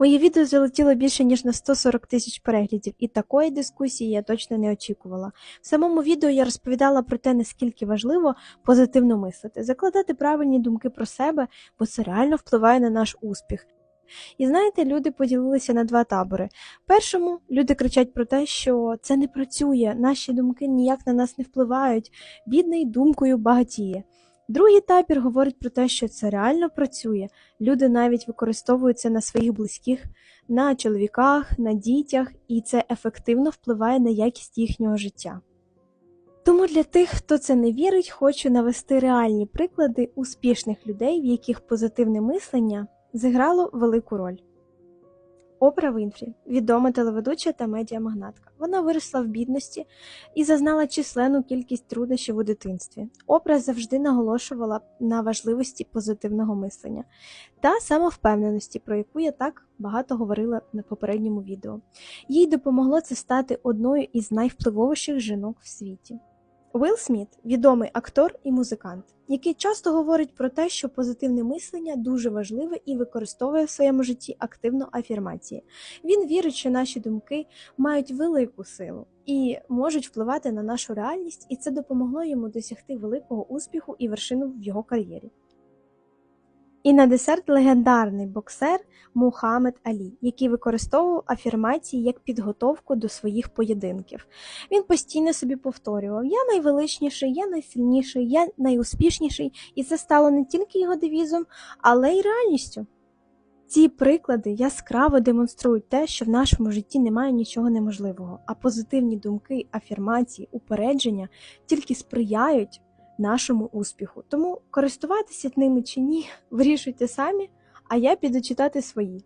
Моє відео залетіло більше ніж на 140 тисяч переглядів, і такої дискусії я точно не очікувала. В самому відео я розповідала про те, наскільки важливо позитивно мислити, закладати правильні думки про себе, бо це реально впливає на наш успіх. І знаєте, люди поділилися на два табори. Першому люди кричать про те, що це не працює, наші думки ніяк на нас не впливають, бідний думкою багатіє. Другий табір говорить про те, що це реально працює. Люди навіть використовують це на своїх близьких, на чоловіках, на дітях, і це ефективно впливає на якість їхнього життя. Тому для тих, хто це не вірить, хочу навести реальні приклади успішних людей, в яких позитивне мислення зіграло велику роль. Опра Вінфрі відома телеведуча та медіамагнатка. Вона виросла в бідності і зазнала численну кількість труднощів у дитинстві. Опра завжди наголошувала на важливості позитивного мислення та самовпевненості, про яку я так багато говорила на попередньому відео. Їй допомогло це стати одною із найвпливовіших жінок в світі. Уилл Сміт відомий актор і музикант, який часто говорить про те, що позитивне мислення дуже важливе і використовує в своєму житті активно афірмації. Він вірить, що наші думки мають велику силу і можуть впливати на нашу реальність, і це допомогло йому досягти великого успіху і вершину в його кар'єрі. І на десерт легендарний боксер Мухаммед Алі, який використовував афірмації як підготовку до своїх поєдинків. Він постійно собі повторював: Я найвеличніший, я найсильніший, я найуспішніший, і це стало не тільки його девізом, але й реальністю. Ці приклади яскраво демонструють те, що в нашому житті немає нічого неможливого, а позитивні думки, афірмації, упередження тільки сприяють нашому успіху. Тому користуватися ними чи ні, вирішуйте самі, а я піду читати свої.